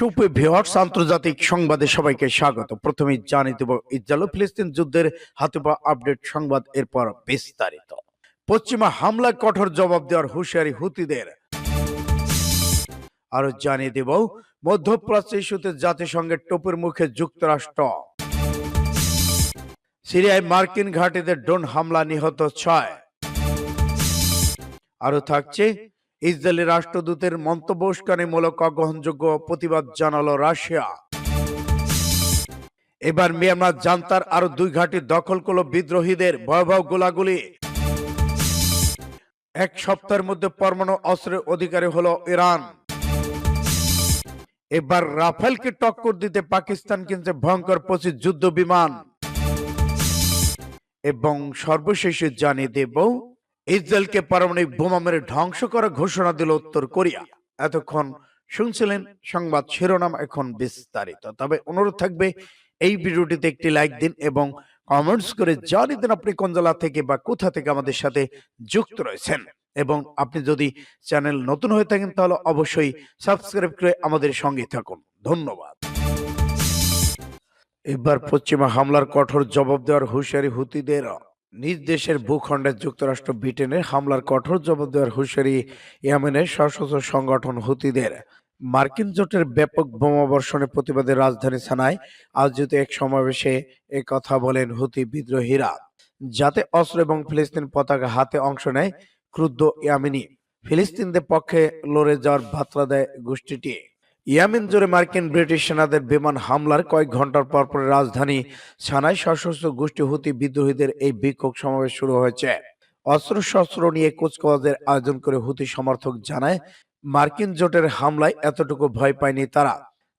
সুপ্রিয় ভিউয়ার্স, আন্তর্জাতিক সংবাদে সবাইকে স্বাগত। প্রথমে জানিয়ে দেব, ইসরায়েল ফিলিস্তিন যুদ্ধের হাতে আপডেট সংবাদ, এরপর বিস্তারিত। পশ্চিমা হামলায় কঠোর জবাব দেওয়ার হুঁশিয়ারি হুতিদের। আরও জানিয়ে দেব, মধ্যপ্রাচ্য ইস্যুতে জাতিসংঘের টোপের মুখে যুক্তরাষ্ট্র। সিরিয়ায় মার্কিন ঘাটিতে ড্রোন হামলা নিহত ছয়। আরও থাকছে ইসরায়েলি রাষ্ট্রদূতের মন্তব্য উস্কানিমূলক অগ্রহণযোগ্য প্রতিবাদ জানালো রাশিয়া। এবার মিয়ানমার জান্তার আরও দুই ঘাঁটি দখল করল বিদ্রোহীদের ভয়াবহ গোলাগুলি। এক সপ্তাহের মধ্যে পরমাণু অস্ত্রের অধিকারী হলো ইরান। এবার রাফেলকে টক্কর দিতে পাকিস্তান কিনছে ভয়ঙ্কর পঁচিশ যুদ্ধ বিমান। এবং সর্বশেষে জানিয়ে দেব ইসরায়েলকে পারমাণবিক বোমা মেরে ধ্বংস করার ঘোষণা দিল উত্তর কোরিয়া। এতক্ষণ শুনছিলেন সংবাদ শিরোনাম এখন বিস্তারিত। তবে অনুরোধ থাকবে, এই ভিডিওটিতে একটি লাইক দিন এবং কমেন্টস করে জানিয়ে দিন আপনি কোন জেলা থেকে বা কোথা থেকে আমাদের সাথে যুক্ত রয়েছেন। এবং আপনি যদি চ্যানেল নতুন হয়ে থাকেন, তাহলে অবশ্যই সাবস্ক্রাইব করে আমাদের সঙ্গে থাকুন। ধন্যবাদ। এবার পশ্চিমা হামলার কঠোর জবাব দেওয়ার হুঁশিয়ারি হুতিদের। নিজ দেশের ভূখণ্ডে যুক্তরাষ্ট্র ব্রিটেনের হামলার কঠোর জবাব দেওয়ার হুঁশিয়ারি ইয়েমেনের সশস্ত্র সংগঠন হুতিদের। মার্কিন জোটের ব্যাপক বোমাবর্ষণের প্রতিবাদে রাজধানী সানায় আয়োজিত এক সমাবেশে এ কথা বলেন হুতি বিদ্রোহীরা। যাতে অস্ত্র এবং ফিলিস্তিন পতাকা হাতে অংশ নেয় ক্রুদ্ধ ইয়ামিনী। ফিলিস্তিনদের পক্ষে লড়ে যাওয়ার বার্তা দেয় গোষ্ঠীটি। ইয়ামিন জুড়ে মার্কিন ব্রিটিশ সেনাদের বিমান হামলার কয়েক ঘণ্টার পর পর রাজধানী সানায় সশস্ত্র গোষ্ঠী হুতি বিদ্রোহীদের এই বিক্ষোভ সমাবেশ শুরু হয়েছে। অস্ত্র শস্ত্র নিয়ে কুচকাওয়াজের আয়োজন করে হুতি সমর্থক জানায়, মার্কিন জোটের হামলায় এতটুকু ভয় পায়নি তারা।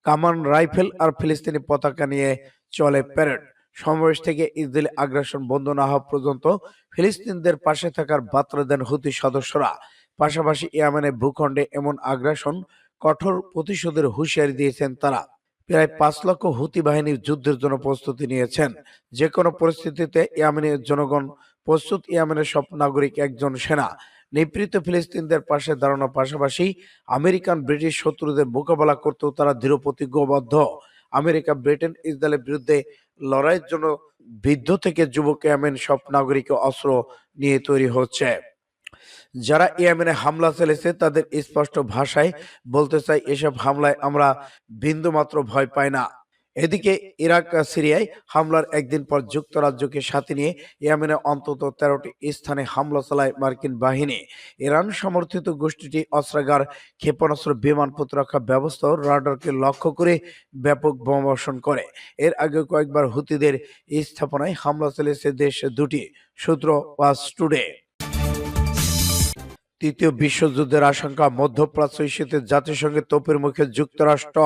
কামান রাইফেল আর ফিলিস্তিনি পতাকা নিয়ে চলে প্যারেড। সমাবেশ থেকে ইসরায়েলি আগ্রাসন বন্ধ না হওয়া পর্যন্ত ফিলিস্তিনদের পাশে থাকার বার্তা দেন হুতি সদস্যরা। পাশাপাশি ইয়ামেনের ভূখণ্ডে এমন আগ্রাসন কঠোর প্রতিশোধের হুঁশিয়ারি দিয়েছেন তারা। প্রায় পাঁচ লক্ষ হুতি বাহিনীর যুদ্ধের জন্য প্রস্তুতি নিয়েছেন। যে কোনো পরিস্থিতিতে ইয়ামেনের জনগণ প্রস্তুত। ইয়ামেনের সব নাগরিক একজন সেনা। নিপীড়িত ফিলিস্তিনদের পাশে দাঁড়ানোর পাশাপাশি আমেরিকান ব্রিটিশ শত্রুদের মোকাবেলা করতেও তারা দৃঢ় প্রতিজ্ঞবদ্ধ। আমেরিকা ব্রিটেন ইসরায়েলের বিরুদ্ধে লড়াইয়ের জন্য বৃদ্ধ থেকে যুবক ইয়ামেন সব নাগরিক অস্ত্র নিয়ে তৈরি হচ্ছে। যারা ইয়েমেনে হামলা চালিয়েছে, তাদের স্পষ্ট ভাষায় বলতে চাই, এসব হামলায় আমরা বিন্দু মাত্র ভয় পাই না। এদিকে ইরাক সিরিয়ায় হামলার একদিন পর যুক্তরাজ্যকে সাথে নিয়ে ইয়েমেনে অন্তত তেরোটি স্থানে হামলা চালায় মার্কিন বাহিনী। ইরান সমর্থিত গোষ্ঠীটি অস্ত্রাগার, ক্ষেপণাস্ত্র, বিমান প্রতিরক্ষা ব্যবস্থা রাডারকে লক্ষ্য করে ব্যাপক বোমাবর্ষণ করে। এর আগে কয়েকবার হুতিদের স্থাপনায় হামলা চালিয়েছে দেশ দুটি, সূত্র ওয়াজ টুডে। তৃতীয় বিশ্বযুদ্ধের আশঙ্কা মধ্যপ্রাচ্য ইস্যুতে জাতিসংঘের তোপের মুখে যুক্তরাষ্ট্র।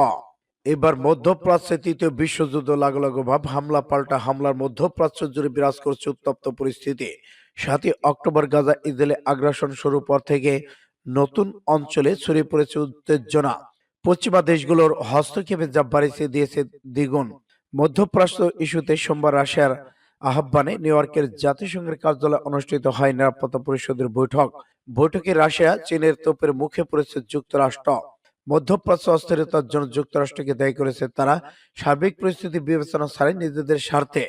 এবার মধ্যপ্রাচ্যে তৃতীয় বিশ্বযুদ্ধ লাগো লাগো ভাব, হামলা পাল্টা হামলার মধ্যপ্রাচ্য জুড়ে বিরাজ করছে উত্তপ্ত পরিস্থিতি। সাতই অক্টোবর গাজা ইসরায়েলে আগ্রাসন শুরু পর থেকে নতুন অঞ্চলে ছড়িয়ে পড়েছে উত্তেজনা। পশ্চিমা দেশগুলোর হস্তক্ষেপে যা বাড়িয়ে দিয়েছে দ্বিগুণ। মধ্যপ্রাচ্য ইস্যুতে সোমবার রাশিয়ার আহ্বানে নিউ ইয়র্কের জাতিসংঘের কার্যালয়ে অনুষ্ঠিত হয় নিরাপত্তা পরিষদের বৈঠক। বৈঠকে রাশিয়া চীনের তোপের মুখে পড়েছে যুক্তরাষ্ট্র। মধ্যপ্রাচ্য অস্থিরতার জন্য যুক্তরাষ্ট্রকে দায়ী করেছে তারা। সার্বিক পরিস্থিতি বিবেচনা ছাড়াই নিজেদের স্বার্থে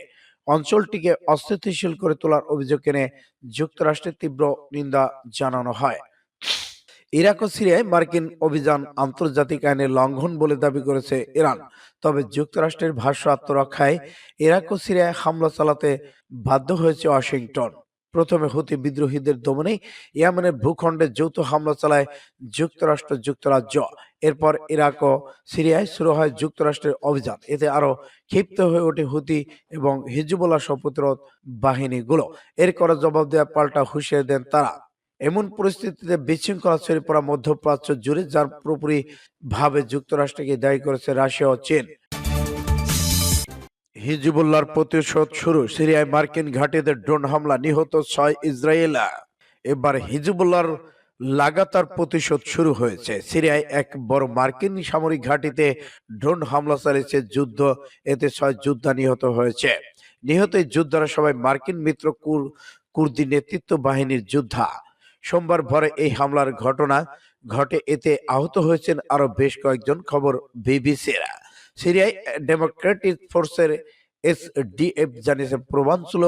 অঞ্চলটিকে অস্থিতিশীল করে তোলার অভিযোগ এনে যুক্তরাষ্ট্রের তীব্র নিন্দা জানানো হয়। ইরাক ও সিরিয়ায় মার্কিন অভিযান আন্তর্জাতিক আইনের লঙ্ঘন বলে দাবি করেছে ইরান। তবে যুক্তরাষ্ট্রের ভাষ্য আত্মরক্ষায় ইরাক ও সিরিয়ায় হামলা চালাতে বাধ্য হয়েছে ওয়াশিংটন। প্রথমে হুতি বিদ্রোহীদের দমনে ইয়ামেনের ভূখণ্ডে যৌথ হামলা চালায় যুক্তরাষ্ট্র, যুক্তরাজ্য। এরপর ইরাক ও সিরিয়ায় শুরু হয় যুক্তরাষ্ট্রের অভিযান। এতে আরও ক্ষিপ্ত হয়ে ওঠে হুতি এবং হিজবুল্লাহ সপ্রতিরোধ বাহিনীগুলো। এর করা জবাব দেওয়া পাল্টা হুঁশিয়ারি দেন তারা। এমন পরিস্থিতিতে বিশৃঙ্খলা ছড়িয়ে পড়া মধ্যপ্রাচ্য জুড়ে যার পুরোপুরি ভাবে যুক্তরাষ্ট্রকে দায়ী করেছে রাশিয়া ও চীন। হিজবুল্লাহর প্রতিশোধ শুরু। সিরিয়ায় মার্কিন ঘাটিতে ড্রোন হামলা নিহত ছয় ইসরায়েলা। এবার হিজবুল্লাহর লাগাতার প্রতিশোধ শুরু হয়েছে। সিরিয়ায় এক বড় মার্কিন সামরিক ঘাটিতে ড্রোন হামলা চালিয়েছে যুদ্ধ। এতে ছয় যোদ্ধা নিহত হয়েছে। নিহত যোদ্ধারা সবাই মার্কিন মিত্র কুর কুর্দি নেতৃত্ব বাহিনীর যোদ্ধা। সোমবার ভরে এই হামলার ঘটনা ঘটে। এতে আহত হয়েছেন আরও বেশ কয়েকজন, খবর বিবিসির। সিরিয়ায় ডেমোক্রেটিক ফোর্সের এস এসডিএফ জানিয়েছে পূর্বাঞ্চল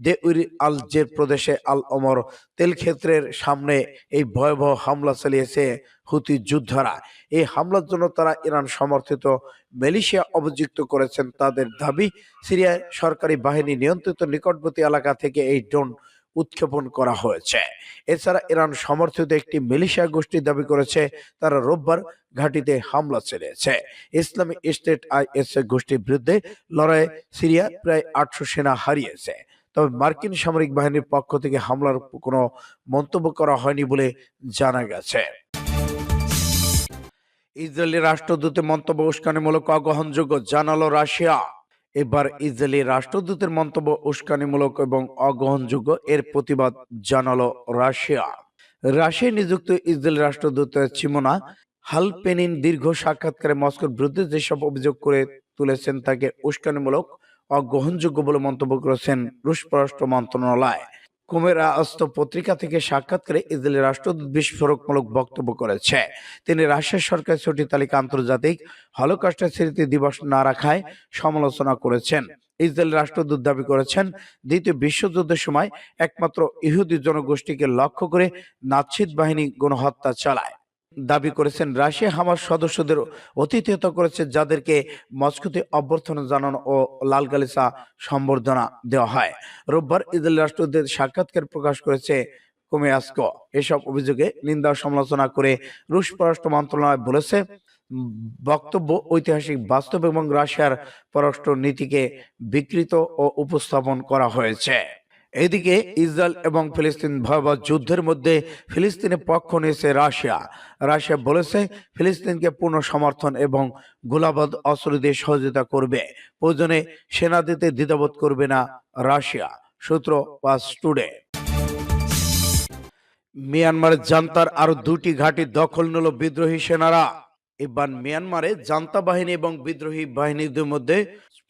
দেউরি আল জের প্রদেশে আল অমর তেল ক্ষেত্রের সামনে এই ভয়াবহ হামলা চালিয়েছে হুতি যোদ্ধারা। এই হামলার জন্য তারা ইরান সমর্থিত মালয়েশিয়া অভিযুক্ত করেছেন। তাদের দাবি, সিরিয়ায় সরকারি বাহিনী নিয়ন্ত্রিত নিকটবর্তী এলাকা থেকে এই ড্রোন উৎক্ষেপণ করা হয়েছে। এছাড়া ইরান সমর্থিত একটি মিলিশিয়া গোষ্ঠী দাবি করেছে, তারা রোববার ঘাঁটিতে হামলা চালিয়েছে। ইসলামী স্টেট আইএস গোষ্ঠীর বিরুদ্ধে লড়াইয়ে সিরিয়া প্রায় আটশো সেনা হারিয়েছে। তবে মার্কিন সামরিক বাহিনীর পক্ষ থেকে হামলার কোনো মন্তব্য করা হয়নি বলে জানা গেছে। ইসরায়েলি রাষ্ট্রদূতের মন্তব্য উস্কানিমূলক অগ্রহণযোগ্য জানালো রাশিয়া। এবার ইসরায়েলি রাষ্ট্রদূতের মন্তব্য উস্কানিমূলক এবং অগ্রহণযোগ্য এর প্রতিবাদ জানালো রাশিয়া। রাশিয়ায় নিযুক্ত ইসরায়েল রাষ্ট্রদূত চিমোনা হালপেনিন দীর্ঘ সাক্ষাৎকারে মস্কোর বিরুদ্ধে যেসব অভিযোগ করে তুলেছেন তাকে উস্কানিমূলক, অগ্রহণযোগ্য বলে মন্তব্য করেছেন রুশ পররাষ্ট্র মন্ত্রণালয়। কুমেরা আস্ত পত্রিকা থেকে সাক্ষাৎ করে ইসরায়েলের রাষ্ট্রদূত বিস্ফোরকমূলক বক্তব্য করেছে। তিনি রাশিয়ার সরকার ছুটি তালিকা আন্তর্জাতিক হলোকাস্টের স্মৃতি দিবস না রাখায় সমালোচনা করেছেন। ইসরায়েল রাষ্ট্রদূত দাবি করেছেন, দ্বিতীয় বিশ্বযুদ্ধের সময় একমাত্র ইহুদি জনগোষ্ঠীকে লক্ষ্য করে নাৎসিদ বাহিনী গণহত্যা চালায়। দাবি করেছেন, রাশিয়া হামাস সদস্যদের অতিথিয়ত করেছে যাদেরকে মস্কোতে অভ্যর্থনা জানানো ও লাল সম্বর্ধনা দেওয়া হয়। রোববার ইসরায়েল রাষ্ট্রদের সাক্ষাৎকার প্রকাশ করেছে কোমেয়াস্কো। এসব অভিযোগে নিন্দা সমালোচনা করে রুশ পররাষ্ট্র মন্ত্রণালয় বলেছে, বক্তব্য ঐতিহাসিক, বাস্তব এবং রাশিয়ার পররাষ্ট্র নীতিকে বিকৃত ও উপস্থাপন করা হয়েছে। এদিকে ইসরায়েল এবং ফিলিস্তিন ভয়াবহ যুদ্ধের মধ্যে ফিলিস্তিনের পক্ষ নিয়েছে রাশিয়া। রাশিয়া বলেছে ফিলিস্তিনকে পূর্ণ সমর্থন এবং গোলাবাদ অস্ত্র দিয়ে সহযোগিতা করবে। প্রয়োজনে সেনা দিতে দ্বিধাবোধ করবে না রাশিয়া সূত্র পাস টুডে মিয়ানমারের জান্তার আরও দুটি ঘাঁটি দখল নিল বিদ্রোহী সেনারা। এবার মিয়ানমারে জান্তা বাহিনী এবং বিদ্রোহী বাহিনীদের মধ্যে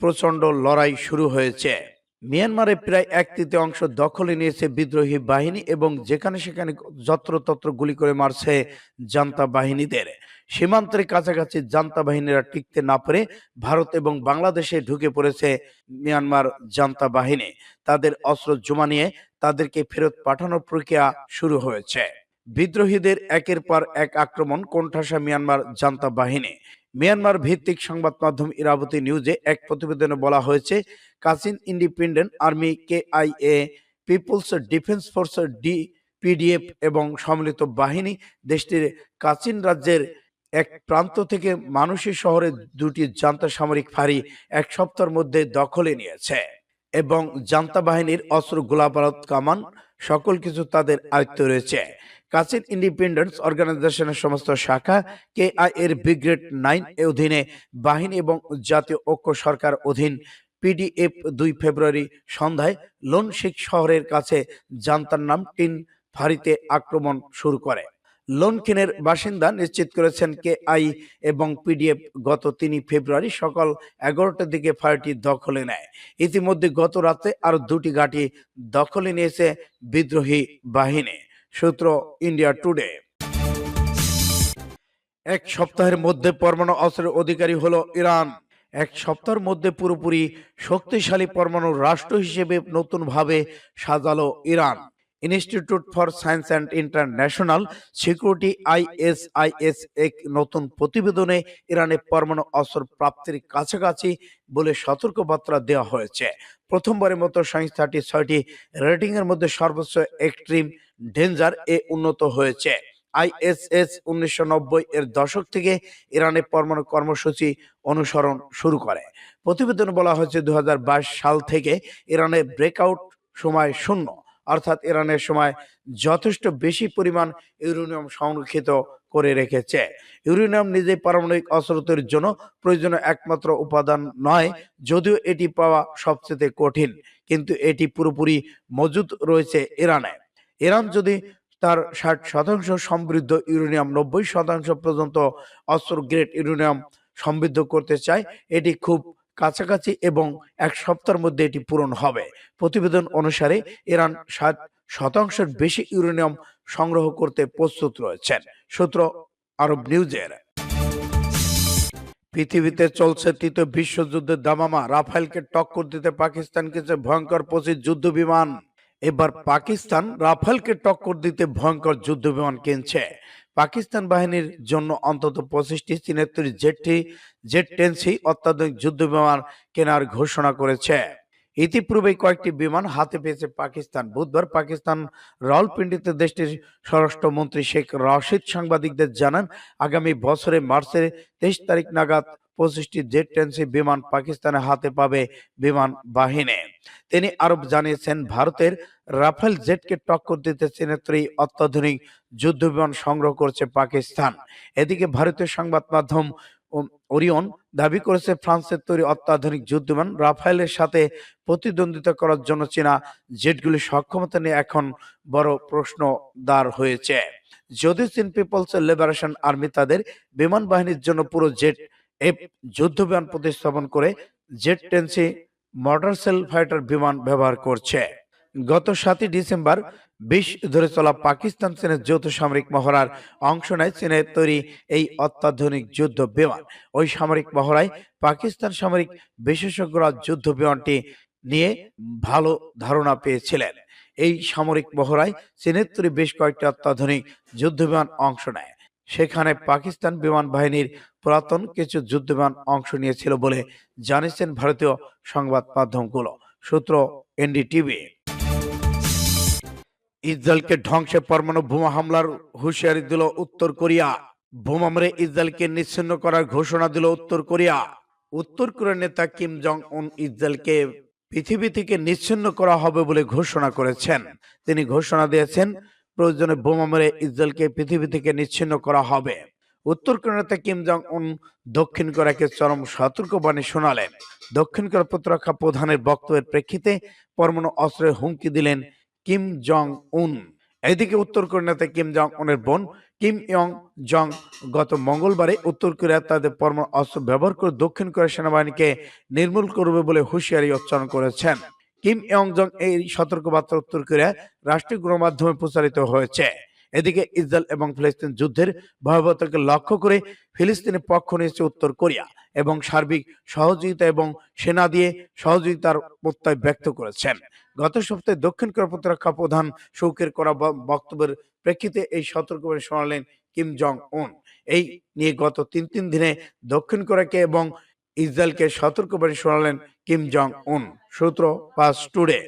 প্রচণ্ড লড়াই শুরু হয়েছে। মিয়ানমারে প্রায় এক তৃতীয় অংশ দখলে নিয়েছে বিদ্রোহী বাহিনী এবং যেখানে সেখানে যত্রতত্র গুলি করে মারছে জান্তা বাহিনীদের। সীমান্তের কাছাকাছি জান্তা বাহিনীরা টিকতে না পেরে ভারত এবং বাংলাদেশে ঢুকে পড়েছে মিয়ানমার জান্তা বাহিনী। তাদের অস্ত্র জমা নিয়ে তাদেরকে ফেরত পাঠানোর প্রক্রিয়া শুরু হয়েছে। বিদ্রোহীদের একের পর এক আক্রমণ, কোণঠাসা মিয়ানমার জান্তা বাহিনী। মিয়ানমার ভিত্তিক সংবাদ মাধ্যম ইরাবতী নিউজে এক প্রতিবেদনে বলা হয়েছে Kachin Independent Army KIA, people's defence force D, PDF এবং সম্মিলিত বাহিনী দেশটির কাচিন রাজ্যের এক প্রান্ত থেকে মানুষের শহরে দুটি জান্তা সামরিক ফাঁড়ি এক সপ্তাহের মধ্যে দখলে নিয়েছে এবং জান্তা বাহিনীর অস্ত্র গোলাবারত কামান, সকল কিছু তাদের আয়ত্ত রয়েছে। কাচিন ইন্ডিপেন্ডেন্স অর্গানাইজেশনের সমস্ত শাখা কে আই এর ব্রিগেড নাইন এর অধীনে বাহিনী এবং জাতীয় ঐক্য সরকার অধীন পিডিএফ দুই ফেব্রুয়ারি সন্ধ্যায় লোনশিক শহরের কাছে জান্তার নাম টিন ফাঁড়িতে আক্রমণ শুরু করে। লোনকিনের বাসিন্দা নিশ্চিত করেছেন কে আই এবং পিডিএফ গত তিনই ফেব্রুয়ারি সকাল এগারোটার দিকে ফাঁড়িটি দখলে নেয়। ইতিমধ্যে গত রাতে আরও দুটি ঘাঁটি দখলে নিয়েছে বিদ্রোহী বাহিনী। সূত্র ইন্ডিয়া টুডে। এক সপ্তাহের মধ্যে পরমাণু অস্ত্রের অধিকারী হলো ইরান। এক সপ্তাহের মধ্যে পুরোপুরি শক্তিশালী পরমাণু রাষ্ট্র হিসেবে নতুনভাবে সাজালো Iran. Institute for Science and International Security ISIS এক নতুন প্রতিবেদনে ইরানে পরমাণু অস্ত্র প্রাপ্তির কাছাকাছি বলে সতর্কবার্তা দেওয়া হয়েছে। প্রথমবারের মতো সংস্থাটি ছয়টি রেটিং এর মধ্যে সর্বোচ্চ এক্সট্রিম ডেঞ্জার এ উন্নত হয়েছে। আইএসএস উনিশশো নব্বই এর দশক থেকে ইরানে পরমাণু কর্মসূচি অনুসরণ শুরু করে। প্রতিবেদনে বলা হয়েছে দু হাজার বাইশ সাল থেকে ইরানে ব্রেকআউট সময় শূন্য। অর্থাৎ ইরানের সময় যথেষ্ট বেশি পরিমাণ ইউরেনিয়াম সংরক্ষিত করে রেখেছে। ইউরেনিয়াম নিজে পারমাণবিক অস্ত্র তৈরির জন্য প্রয়োজনীয় একমাত্র উপাদান নয় যদিও এটি পাওয়া সবচেয়ে কঠিন। কিন্তু এটি পুরোপুরি মজুদ রয়েছে ইরানে। ইরান যদি তার ষাট শতাংশ সমৃদ্ধ ইউরেনিয়াম, নব্বই শতাংশ পর্যন্ত অস্ত্র গ্রেড ইউরেনিয়াম সমৃদ্ধ করতে চায়, এটি খুব কাছাকাছি এবং এক সপ্তাহের মধ্যে এটি পূরণ হবে। প্রতিবেদন অনুসারে ইরান ষাট শতাংশের বেশি ইউরেনিয়াম সংগ্রহ করতে প্রস্তুত রয়েছেন, সূত্র আরব নিউজের। পৃথিবীতে চলছে তৃতীয় বিশ্বযুদ্ধের দামামা। রাফায়েলকে টক্কর দিতে পাকিস্তান কিছু ভয়ঙ্কর পঁচিশ যুদ্ধ বিমান এবার পাকিস্তান রাফায়েলকে টক্কর দিতে ভয়ঙ্কর যুদ্ধ বিমান কিনছে। পাকিস্তান বাহিনীর জন্য অন্তত পঁচিশটি চীনের তৈরি জেটটি, জেট টেন্সি অত্যাধুনিক যুদ্ধ বিমান কেনার ঘোষণা করেছে। ইতিপূর্বে কয়েকটি বিমান হাতে পেয়েছে পাকিস্তান। বুধবার পাকিস্তান রাওয়ালপিন্ডিতে দেশটির স্বরাষ্ট্রমন্ত্রী শেখ রশিদ সাংবাদিকদের জানান, আগামী বছরে মার্চের তেইশ তারিখ নাগাদ পঁচিশটি জেট টেন্সি বিমান পাকিস্তানের হাতে পাবে বিমান বাহিনী। তিনি আরও জানিয়েছেন, ভারতের রাফেল জেটকে টক্কর দিতে চীনের অত্যাধুনিক যুদ্ধ বিমান সংগ্রহ করছে পাকিস্তান। এদিকে ভারতীয় সংবাদ মাধ্যম ওরিয়ন দাবি করেছে, ফ্রান্সের তৈরি অত্যাধুনিক যুদ্ধবিমান রাফায়েলের সাথে প্রতিদ্বন্দ্বিতা করার জন্য চীনা জেটগুলির সক্ষমতা নিয়ে এখন বড় প্রশ্ন দাঁড় হয়েছে। যদি চীন পিপলস লিবারেশন আর্মি তাদের বিমান বাহিনীর জন্য পুরো জেট যুদ্ধ বিমান প্রতিস্থাপন করে জেট টেন্সি মর্টার সেল ফাইটার বিমান ব্যবহার করছে। গত সাতই ডিসেম্বর, বিশ ধরে চলা পাকিস্তান চীনের যৌথ সামরিক মহড়ার অংশ নেয় চীনের তৈরি এই অত্যাধুনিক যুদ্ধ বিমান ওই সামরিক মহড়ায় পাকিস্তান সামরিক বিশেষজ্ঞরা যুদ্ধ বিমানটি নিয়ে ভালো ধারণা পেয়েছিলেন। এই সামরিক মহড়ায় চীনের তৈরি বেশ কয়েকটি অত্যাধুনিক যুদ্ধ বিমান অংশ নেয়। সেখানে পাকিস্তান বিমান বাহিনীর পুরাতন কিছু যুদ্ধ বিমান অংশ নিয়েছিল বলে জানিয়েছেন ভারতীয় সংবাদ মাধ্যমগুলো, সূত্র এনডিটিভি। ইসরায়েলকে ধ্বংসে পরমাণু বোমা হামলার হুঁশিয়ারি দিল উত্তর কোরিয়া। বোমা মেরে ইসরায়েলকে নিচ্ছিন্ন করার ঘোষণা দিল উত্তর কোরিয়া। উত্তর কোরিয়ার নেতা কিম জং উন ইসরায়েলকে পৃথিবী থেকে নিচ্ছিন্ন করা হবে বলে ঘোষণা করেছেন। তিনি ঘোষণা দিয়েছেন প্রয়োজনে বোমা মেরে ইসরায়েলকে পৃথিবী থেকে নিচ্ছিন্ন করা হবে। উত্তর কোরিয়ার নেতা কিম জং উন দক্ষিণ কোরিয়াকে চরম সতর্কবাণী শোনালেন। দক্ষিণ কোরিয়ার প্রতিরক্ষা প্রধানের বক্তব্যের প্রেক্ষিতে পরমাণু অস্ত্রের হুমকি দিলেন কিম জং উন এদিকে উত্তর কোরিয়ার নেতা কিম জং উনের বোন কিম ইয়ং জং গত মঙ্গলবারে উত্তর কোরিয়া তাদের পরমাণু অস্ত্র ব্যবহার করে দক্ষিণ কোরিয়া সেনাবাহিনীকে নির্মূল করবে বলে হুঁশিয়ারি উচ্চারণ করেছেন। কিম ইয়ং জং এই সতর্কবার্তা উত্তর কোরিয়া রাষ্ট্রীয় গণমাধ্যমে প্রচারিত হয়েছে। এদিকে ইসরায়েল এবং ফিলিস্তিন যুদ্ধের ভয়াবহতাকে লক্ষ্য করে ফিলিস্তিনের পক্ষ নিয়েছে উত্তর কোরিয়া এবং সার্বিক সহযোগিতা এবং সেনা দিয়ে সহযোগিতার প্রত্যয় ব্যক্ত করেছেন। গত সপ্তাহে দক্ষিণ কোরিয়া প্রতিরক্ষা প্রধান শৌকের করা বক্তব্যের প্রেক্ষিতে এই সতর্কবাণী শোনালেন কিম জং উন। এই নিয়ে গত তিন তিন দিনে দক্ষিণ কোরিয়াকে এবং ইসরায়েলকে সতর্কবাণী শোনালেন কিম জং উন সূত্র পাস টুডে।